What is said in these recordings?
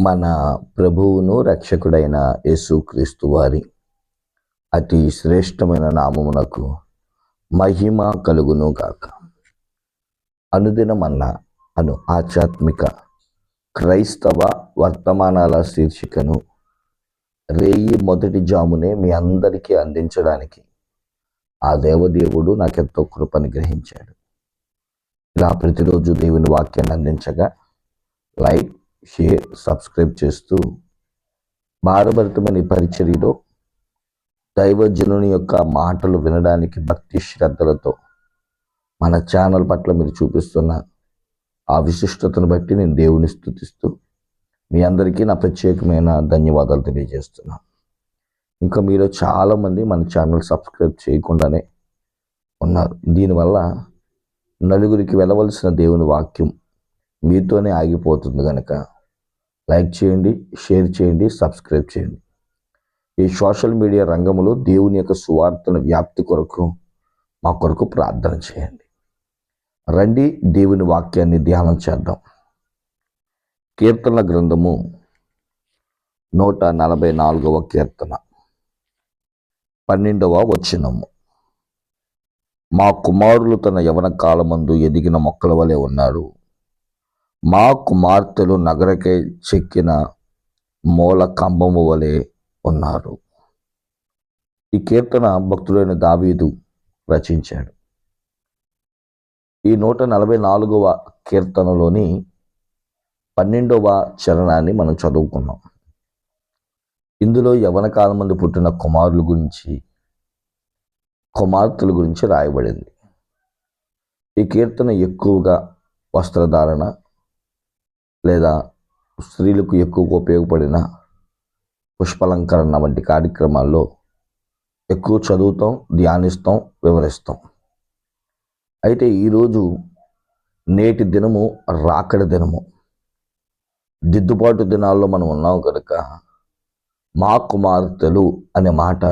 మన ప్రభువును రక్షకుడైన యేసుక్రీస్తు వారి అతి శ్రేష్టమైన నామమునకు మహిమ కలుగును గాక. అనుదినమన్న అను ఆధ్యాత్మిక క్రైస్తవ వర్తమానాల శీర్షికను రేయి మొదటి జామునే మీ అందరికీ అందించడానికి ఆ దేవదేవుడు నాకెంతో కృపను గ్రహించాడు. ఇలా ప్రతిరోజు దేవుని వాక్యాన్ని అందించగా లైక్ షేర్ సబ్స్క్రైబ్ చేస్తూ భారభరితమైన పరిచర్యలో దైవజనుని యొక్క మాటలు వినడానికి భక్తి శ్రద్ధలతో మన ఛానల్ పట్ల మీరు చూపిస్తున్న ఆ విశిష్టతను బట్టి నేను దేవుని స్థుతిస్తూ మీ అందరికీ నా ప్రత్యేకమైన ధన్యవాదాలు తెలియజేస్తున్నాను ఇంకా మీరు చాలామంది మన ఛానల్ సబ్స్క్రైబ్ చేయకుండానే ఉన్నారు. దీనివల్ల నలుగురికి వెళ్ళవలసిన దేవుని వాక్యం మీతోనే ఆగిపోతుంది కనుక లైక్ చేయండి షేర్ చేయండి సబ్స్క్రైబ్ చేయండి. ఈ సోషల్ మీడియా రంగంలో దేవుని యొక్క సువార్తను వ్యాప్తి కొరకు మా కొరకు ప్రార్థన చేయండి. రండి దేవుని వాక్యాన్ని ధ్యానం చేద్దాం. కీర్తన గ్రంథము నూట నలభై నాలుగవ కీర్తన పన్నెండవ వచనము. మా కుమారులు తన యవన కాలమందు ఎదిగిన మొక్కల వలె ఉన్నారు. మా కుమార్తెలు నగరకై చెక్కిన మూల కంబము వలె ఉన్నారు. ఈ కీర్తన భక్తుడైన దావీదు రచించాడు. ఈ నూట నలభై నాలుగవ కీర్తనలోని పన్నెండవ చరణాన్ని మనం చదువుకున్నాం. ఇందులో యవన కాలం మంది పుట్టిన కుమారుల గురించి కుమార్తెల గురించి రాయబడింది. ఈ కీర్తన ఎక్కువగా వస్త్రధారణ లేదా స్త్రీలకు ఎక్కువగా ఉపయోగపడిన పుష్పలంకరణ వంటి కార్యక్రమాల్లో ఎక్కువ చదువుతాం ధ్యానిస్తాం వివరిస్తాం. అయితే ఈరోజు నేటి దినము రాకడి దినము. దిద్దుబాటు దినాల్లో మనం ఉన్నాం కనుక మా కుమార్తెలు అనే మాట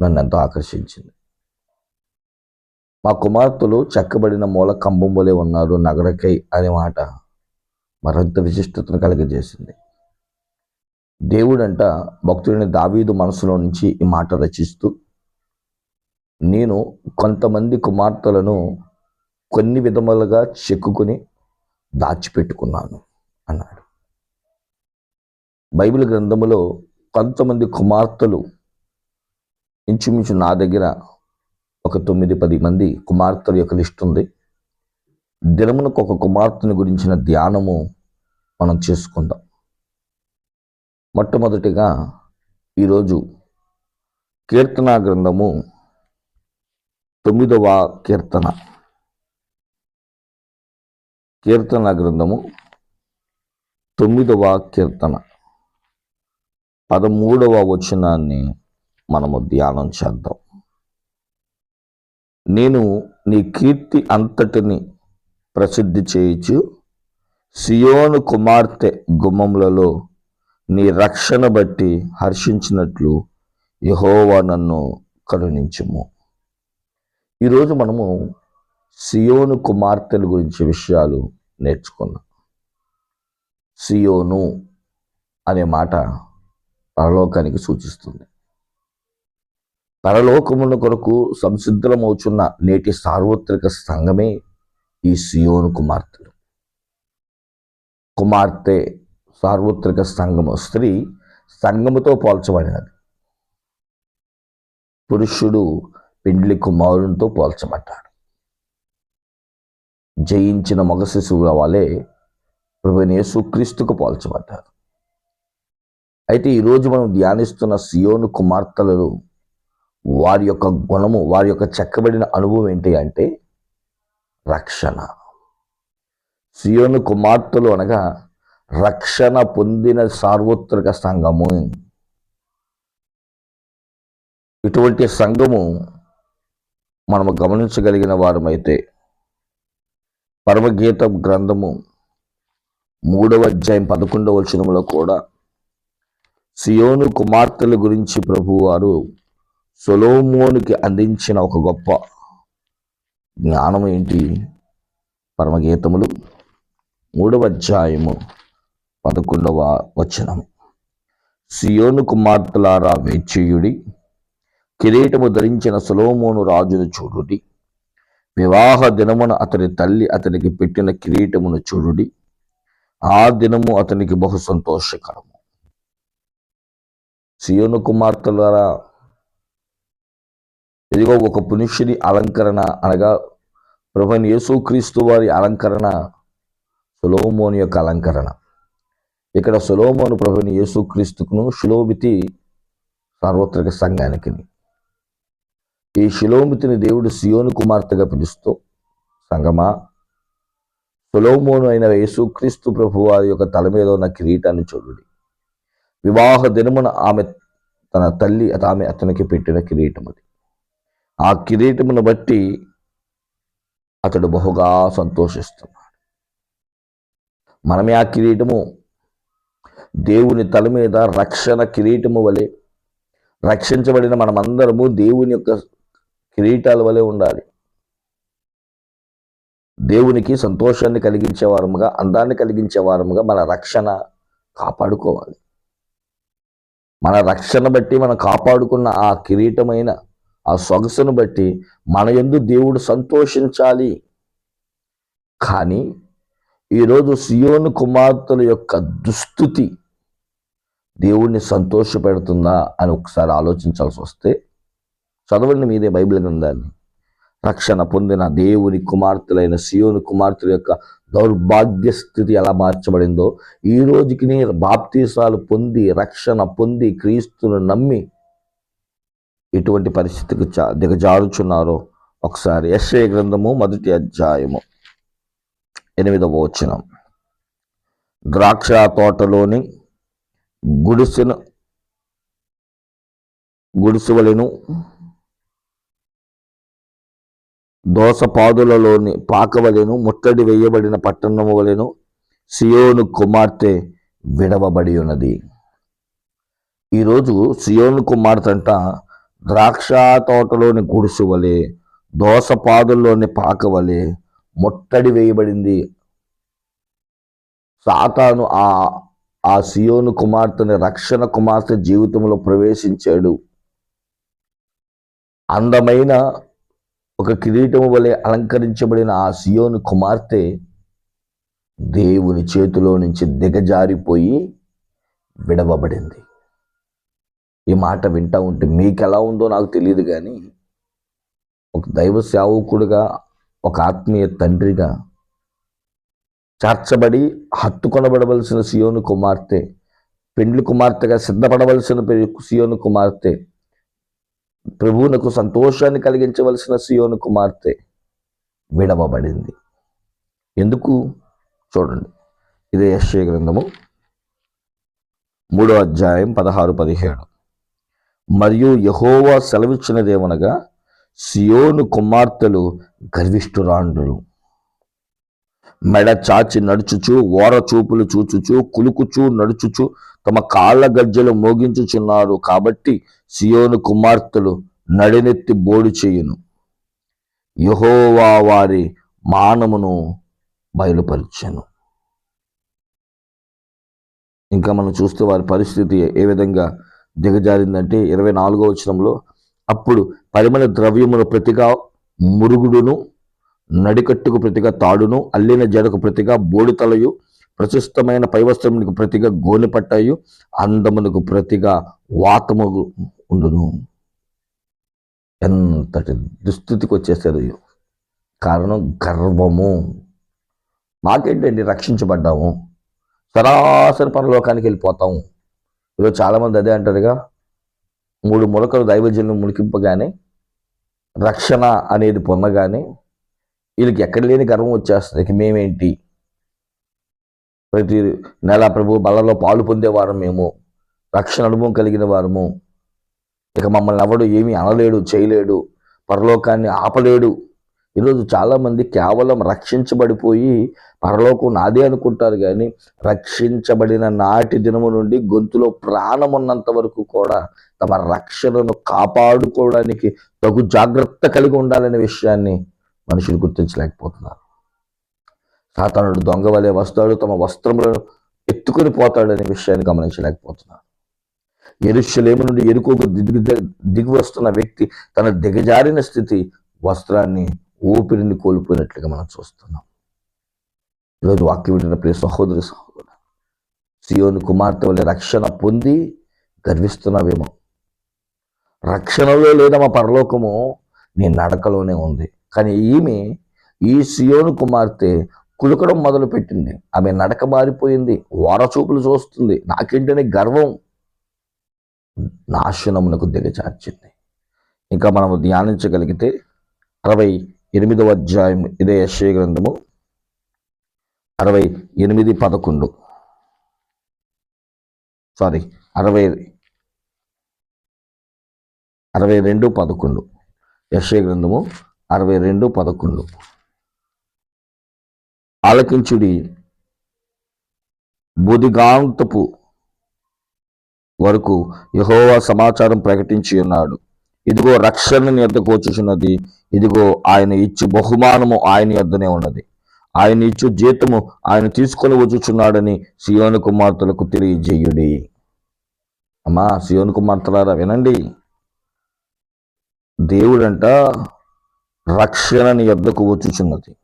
నన్ను ఎంతో ఆకర్షించింది. మా కుమార్తెలు చెక్కబడిన మూల కంబం వలె ఉన్నారు నగరకై అనే మాట మరింత విశిష్టతను కలిగజేసింది. దేవుడంట భక్తుడిని దావీదు మనసులో నుంచి ఈ మాట రచిస్తూ నేను కొంతమంది కుమార్తెలను కొన్ని విధములుగా చెక్కుకొని దాచిపెట్టుకున్నాను అన్నాడు. బైబిల్ గ్రంథములో కొంతమంది కుమార్తెలు ఇంచుమించు నా దగ్గర ఒక తొమ్మిది పది మంది కుమార్తెల యొక్క లిస్ట్ ఉంది. దినమునకు ఒక కుమార్తెని గురించిన ధ్యానము మనం చేసుకుందాం. మొట్టమొదటిగా ఈరోజు కీర్తనా గ్రంథము తొమ్మిదవ కీర్తన. కీర్తన గ్రంథము తొమ్మిదవ కీర్తన. పదమూడవ వచనాన్ని మనము ధ్యానం చేద్దాం. నేను నీ కీర్తి అంతటిని ప్రసిద్ధి చేయుచు సియోను కుమార్తె గుమ్మములలో నీ రక్షణ బట్టి హర్షించినట్లు యహోవా నన్ను కరుణించుము. ఈరోజు మనము సియోను కుమార్తెల గురించి విషయాలు నేర్చుకున్నాం. సియోను అనే మాట పరలోకానికి సూచిస్తుంది. పరలోకముల కొరకు సంసిద్ధమవుచున్న నేటి సార్వత్రిక సంఘమే ఈ సియోను కుమార్తెలు. కుమార్తె సార్వత్రిక సంఘము స్త్రీ సంఘముతో పోల్చబడినది. పురుషుడు పెండ్లి కుమారునితో పోల్చబడ్డాడు. జయించిన మగ శిశువుల వలె యేసుక్రీస్తుకు పోల్చబడ్డారు అయితే ఈరోజు మనం ధ్యానిస్తున్న సియోను కుమార్తెలను వారి యొక్క గుణము వారి యొక్క చెక్కబడిన అనుభవం ఏంటి అంటే రక్షణ. సియోను కుమార్తెలు అనగా రక్షణ పొందిన సార్వత్రిక సంఘము. ఇటువంటి సంఘము మనము గమనించగలిగిన వారమైతే పరమగీత గ్రంథము మూడవ అధ్యాయం పదకొండవ వచనంలో కూడా సియోను కుమార్తెల గురించి ప్రభువారు సొలోమోనికి అందించిన ఒక గొప్ప జ్ఞానం ఏంటి పరమగీతములు మూడవ అధ్యాయము పదకొండవ వచనం. సియోను కుమార్తెలారా వేచ్చేయుడి కిరీటము ధరించిన సులోమోను రాజును చూడుడి. వివాహ దినమున అతని తల్లి అతనికి పెట్టిన కిరీటమును చూడుడి. ఆ దినము అతనికి బహు సంతోషకరము. సియోను కుమార్తెలారా ఇదిగో ఒక పునుషుని అలంకరణ అనగా ప్రభుని యేసుక్రీస్తు వారి అలంకరణ సులోమోని యొక్క అలంకరణ. ఇక్కడ సులోమోను ప్రభుని యేసుక్రీస్తుకును శులోమితి సార్వత్రిక సంఘానికి. ఈ శిలోమితిని దేవుడు సియోను కుమార్తెగా పిలుస్తూ సంగమా సులోమోను అయిన యేసుక్రీస్తు ప్రభు వారి యొక్క తల మీద ఉన్న కిరీటాన్ని చూడండి. వివాహ దినమున ఆమె తన తల్లి ఆమె అతనికి పెట్టిన కిరీటం అది ఆ కిరీటమును బట్టి అతడు బహుగా సంతోషిస్తున్నాడు. మనమే ఆ కిరీటము దేవుని తల మీద రక్షణ కిరీటము వలె రక్షించబడిన మనమందరము దేవుని యొక్క కిరీటాల వలె ఉండాలి. దేవునికి సంతోషాన్ని కలిగించే వారముగా అందాన్ని కలిగించే వారముగా మన రక్షణ కాపాడుకోవాలి. మన రక్షణ బట్టి మనం కాపాడుకున్న ఆ కిరీటమైన ఆ సొగసును బట్టి మన ఎందు దేవుడు సంతోషించాలి. కానీ ఈరోజు సియోను కుమార్తెల యొక్క దుస్థుతి దేవుణ్ణి సంతోషపెడుతుందా అని ఒకసారి ఆలోచించాల్సి వస్తే చదవండి మీదే బైబిల్ గ్రంథాన్ని. రక్షణ పొందిన దేవుని కుమార్తెలైన సియోను కుమార్తెల యొక్క దౌర్భాగ్య స్థితి ఎలా మార్చబడిందో ఈ రోజుకి బాప్తీసాలు పొంది రక్షణ పొంది క్రీస్తును నమ్మి ఎటువంటి పరిస్థితికి చా దిగజారుచున్నారో ఒకసారి. యశ్ఐ గ్రంథము మొదటి అధ్యాయము. ఎనిమిదవ వచనం. ద్రాక్ష తోటలోని గుడిసెను గుడిసెవలెను దోసపాదులలోని పాకవలను ముట్టడి వేయబడిన పట్టణము వలెను సియోను కుమార్తె విడవబడి ఉన్నది ఈరోజు సియోను కుమార్తె అంట ద్రాక్ష తోటలోని గుడిసు వలె దోసపాదుల్లోని పాక వలె ముట్టడి వేయబడింది. సాతాను ఆ ఆ సియోను కుమార్తెని రక్షణ కుమార్తె జీవితంలో ప్రవేశించాడు. అందమైన ఒక కిరీటము వలె అలంకరించబడిన ఆ సియోను కుమార్తె దేవుని చేతిలో నుంచి దిగజారిపోయి విడవబడింది. ఈ మాట వింటా ఉంటే మీకు ఎలా ఉందో నాకు తెలియదు కానీ ఒక దైవ సేవకుడిగా ఒక ఆత్మీయ తండ్రిగా చేర్చబడి హత్తుకొనబడవలసిన సియోను కుమార్తె పెండ్లి కుమార్తెగా సిద్ధపడవలసిన సియోను కుమార్తె ప్రభువునకు సంతోషాన్ని కలిగించవలసిన సియోను కుమార్తె విడవబడింది. ఎందుకు? చూడండి. ఇదే యశ్వ గ్రంథము. మూడో అధ్యాయం పదహారు పదిహేడు. మరియు యహోవా సెలవిచ్చినదేమనగా సియోను కుమార్తెలు గర్విష్ఠురాండ్రులు. మెడ చాచి నడుచుచు ఓర చూపులు చూచుచు కులుకుచు నడుచుచు తమ కాళ్ళ గజ్జలు మోగించుచున్నారు. కాబట్టి సియోను కుమార్తెలు నడినెత్తి బోడి చేయును. యహోవా వారి మానమును బయలుపరిచాను. ఇంకా మనం చూస్తే వారి పరిస్థితి ఏ విధంగా దిగజారిందంటే ఇరవై నాలుగో వచనంలో అప్పుడు పరిమళ ద్రవ్యమును ప్రతిగా మురుగుడును నడికట్టుకు ప్రతిగా తాడును అల్లిన జడకు ప్రతిగా బోడితలయు ప్రశస్తమైన పైవస్త్రమునికి ప్రతిగా గోనెపట్టాయు అందమునకు ప్రతిగా వాతము ఉండును. ఎంతటి దుస్థితికి వచ్చేసారు కారణం గర్వము. మాకేంటండి? రక్షించబడ్డాము. సరాసరి పరలోకానికి వెళ్ళిపోతాము. ఈరోజు చాలామంది అదే అంటారుగా మూడు మొలకలు దైవజనులు మునికింపగానే రక్షణ అనేది పొందగానే వీళ్ళకి ఎక్కడ లేని గర్వం వచ్చేస్తుంది. ఇక మేమేంటి? ప్రతి నెల ప్రభు బలలో పాలు పొందేవారు మేము రక్షణ అనుభవం కలిగిన వారము. ఇక మమ్మల్ని ఎవడు ఏమీ అనలేడు చేయలేడు పరలోకాన్ని ఆపలేడు. ఈరోజు చాలామంది కేవలం రక్షించబడిపోయి పరలోకం నాదే అనుకుంటారు కానీ రక్షించబడిన నాటి దినము నుండి గొంతులో ప్రాణం ఉన్నంత వరకు కూడా తమ రక్షణను కాపాడుకోవడానికి తగు జాగ్రత్త కలిగి ఉండాలనే విషయాన్ని మనుషులు గుర్తించలేకపోతున్నారు. సాతానుడు దొంగ వలె వస్తాడు తమ వస్త్రములను ఎత్తుకొని పోతాడనే విషయాన్ని గమనించలేకపోతున్నాను ఎరుషలేము నుండి ఎరుకోకు దిగి దిగి వస్తున్న వ్యక్తి తన దిగజారిన స్థితి వస్త్రాన్ని ఊపిరిని కోల్పోయినట్లుగా మనం చూస్తున్నాం. ఈరోజు వాక్యం వింటున్న ప్రియ సహోదరి సహోదరు సియోని కుమార్తె వల్ల రక్షణ పొంది గర్విస్తున్నావేమో. రక్షణలో లేదమ్మా పరలోకము నీ నడకలోనే ఉంది. కానీ ఈమె ఈ సియోను కుమార్తె కులుకడం మొదలు పెట్టింది ఆమె నడక మారిపోయింది వారచూపులు చూస్తుంది. నాకేంటనే గర్వం నాశనమునకు దిగచార్చింది ఇంకా మనము ధ్యానించగలిగితే అరవై ఎనిమిదవ అధ్యాయం ఇదే యశ్వ గ్రంథము. అరవై ఎనిమిది పదకొండు. సారీ అరవై అరవై రెండు పదకొండు. యశ్వ గ్రంథము అరవై రెండు పదకొండు. ఆలకించుడి బుధిగాంతపు వరకు యహోవా సమాచారం ప్రకటించి ఉన్నాడు. ఇదిగో రక్షణ నీ యొద్దకు వచ్చుచున్నది. ఇదిగో ఆయన ఇచ్చు బహుమానము ఆయన యొద్దనే ఉన్నది. ఆయన ఇచ్చు జీతము ఆయన తీసుకొని వచ్చుచున్నాడని సియోను కుమార్తెలకు తెలియజేయుడి. అమ్మా సియోను కుమార్తెలారా వినండి. దేవుడంట రక్షణ నీ యొద్దకు వచ్చుచున్నది.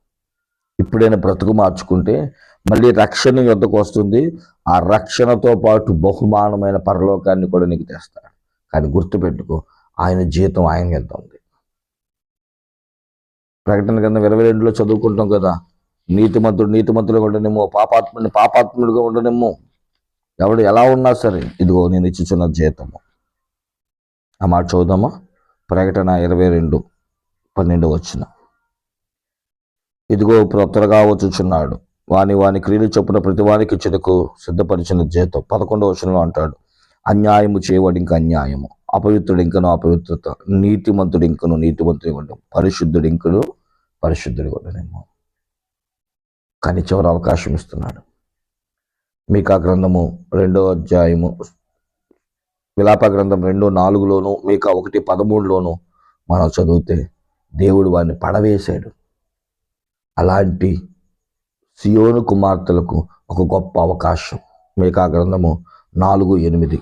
ఇప్పుడైనా బ్రతుకు మార్చుకుంటే మళ్ళీ రక్షణ యొద్దకు వస్తుంది. ఆ రక్షణతో పాటు బహుమానమైన పరలోకాన్ని కూడా నీకు తెస్తాడు. కానీ గుర్తుపెట్టుకో ఆయన జీతం ఆయన ఎంత ఉంది? ప్రకటన కింద ఇరవై రెండులో చదువుకుంటాం కదా. నీతిమంతుడు నీతిమంతులుగా ఉండనేమో పాపాత్ముడిని పాపాత్ముడిగా ఉండనేమో ఎవడు ఎలా ఉన్నా సరే ఇదిగో నేను ఇచ్చిన జీతము. ఆ మాట చూద్దామా? ప్రకటన ఇరవై రెండు పన్నెండు వచ్చిన. ఇదిగో త్వరగా వచ్చుచున్నాడు. వాని వాని క్రియలు చొప్పున ప్రతి వానికి చెడుకు సిద్ధపరిచిన జీతం. పదకొండవ వచనంలో అంటాడు అన్యాయము చేయవాడు ఇంకా అన్యాయము. అపవిత్రుడు ఇంకను అపవిత్రత నీతిమంతుడు ఇంకను నీతిమంతుడి ఉండడం పరిశుద్ధుడు ఇంకను పరిశుద్ధుడి ఉండనేమో కానీ చివరి అవకాశం ఇస్తున్నాడు. మీకా గ్రంథము రెండో అధ్యాయము విలాప గ్రంథం రెండు నాలుగులోను మీకా ఒకటి పదమూడులోను మనం చదివితే దేవుడు వారిని పడవేశాడు. అలాంటి సియోను కుమార్తెలకు ఒక గొప్ప అవకాశం. మీకా గ్రంథము నాలుగు ఎనిమిది.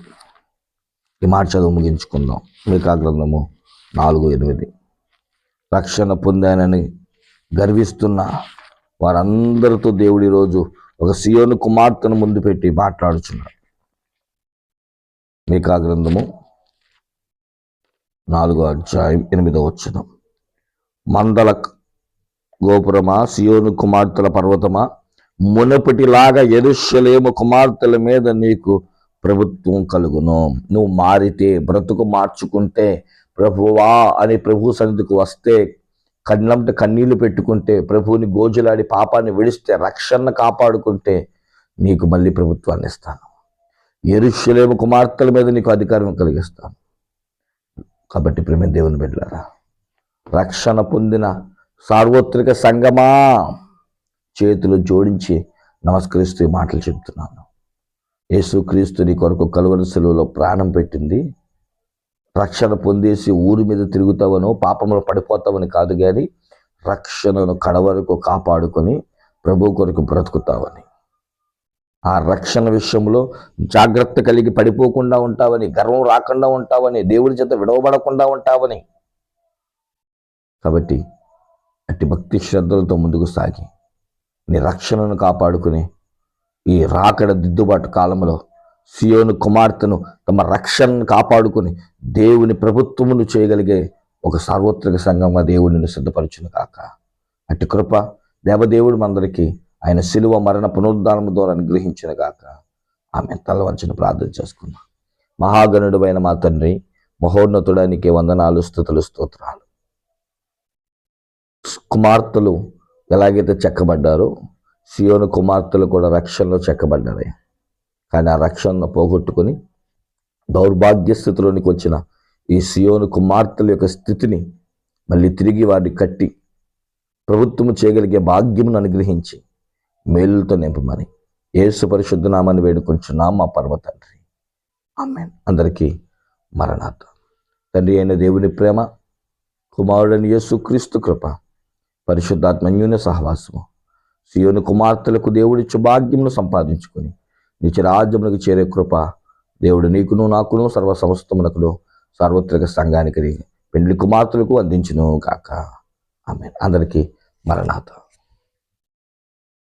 ఈ మాట చదువు ముగించుకుందాం. మీకా గ్రంథము నాలుగు ఎనిమిది. రక్షణ పొందానని గర్విస్తున్న వారందరితో దేవుడి రోజు ఒక సియోను కుమార్తెను ముందు పెట్టి మాట్లాడుచున్నాడు. మీకా గ్రంథము నాలుగో అధ్యాయం ఎనిమిదో వచ్చిన మందల గోపురమా సియోను కుమార్తెల పర్వతమా? మునపటిలాగా ఎరుషలేము కుమార్తెల మీద నీకు ప్రభుత్వం కలుగును. నువ్వు మారితే బ్రతుకు మార్చుకుంటే ప్రభువా అని ప్రభు సన్నిధికి వస్తే కళ్ళంట కన్నీళ్ళు పెట్టుకుంటే ప్రభువుని గోజులాడి పాపాన్ని విడిస్తే రక్షణ కాపాడుకుంటే నీకు మళ్ళీ ప్రభుత్వాన్ని ఇస్తాను. ఎరుషులేము కుమార్తెల మీద నీకు అధికారం కలిగిస్తాను. కాబట్టి ప్రేమ దేవుని బిడ్డారా రక్షణ పొందిన సార్వత్రిక సంగమా చేతులు జోడించి నమస్కరిస్తూ మాటలు చెప్తున్నాను. యేసుక్రీస్తుని కొరకు కలువరి సెలవులో ప్రాణం పెట్టింది. రక్షణ పొందేసి ఊరి మీద తిరుగుతావనో పాపంలో పడిపోతావని కాదు కానీ రక్షణను కడవరకు కాపాడుకొని ప్రభు కొరకు బ్రతుకుతావని. ఆ రక్షణ విషయంలో జాగ్రత్త కలిగి పడిపోకుండా ఉంటావని గర్వం రాకుండా ఉంటావని దేవుడి చేత విడవబడకుండా ఉంటావని. కాబట్టి అట్టి భక్తి శ్రద్ధలతో ముందుకు సాగి నీ రక్షణను కాపాడుకుని ఈ రాకడ దిద్దుబాటు కాలంలో సియోను కుమార్తెను తమ రక్షణను కాపాడుకుని దేవుని ప్రభుత్వమును చేయగలిగే ఒక సార్వత్రిక సంఘంగా దేవుడిని సిద్ధపరచును కాక అటు కృప దేవదేవుడు మందరికి ఆయన శిలువ మరణ పునరుద్ధానము ద్వారా అనుగ్రహించిన గాక. ఆమె తల వంచిన ప్రార్థన చేసుకున్నాం మహాగణుడు అయిన మా తండ్రి మహోన్నతుడానికి వందనాలు స్థుతులు స్తోత్రాలు. కుమార్తెలు ఎలాగైతే చెక్కబడ్డారో సియోను కుమార్తెలు కూడా రక్షణలో చెక్కబడ్డారు. కానీ ఆ రక్షణను పోగొట్టుకొని దౌర్భాగ్య స్థితిలోనికి వచ్చిన ఈ సియోను కుమార్తెల యొక్క స్థితిని మళ్ళీ తిరిగి వారిని కట్టి ప్రభుత్వము చేయగలిగే భాగ్యమును అనుగ్రహించి మేలులతో నింపమని ఏసు పరిశుద్ధనామాన్ని వేడుకొంచున్నాం మా పర్వ తండ్రి ఆమెన్. అందరికీ మరణాత తండ్రి అయిన దేవుని ప్రేమ కుమారుడని యేసు క్రీస్తు కృప పరిశుద్ధాత్మన్యూన సహవాసము సియోను కుమార్తెలకు దేవుడిచ్చు భాగ్యమును సంపాదించుకొని నిత్యరాజ్యములకు చేరే కృప దేవుడు నీకును నాకును సర్వ సమస్తమునకును సార్వత్రిక సంఘానికి పెండ్లి కుమార్తెలకు అందించును కాక ఆమె అందరికీ మరణాత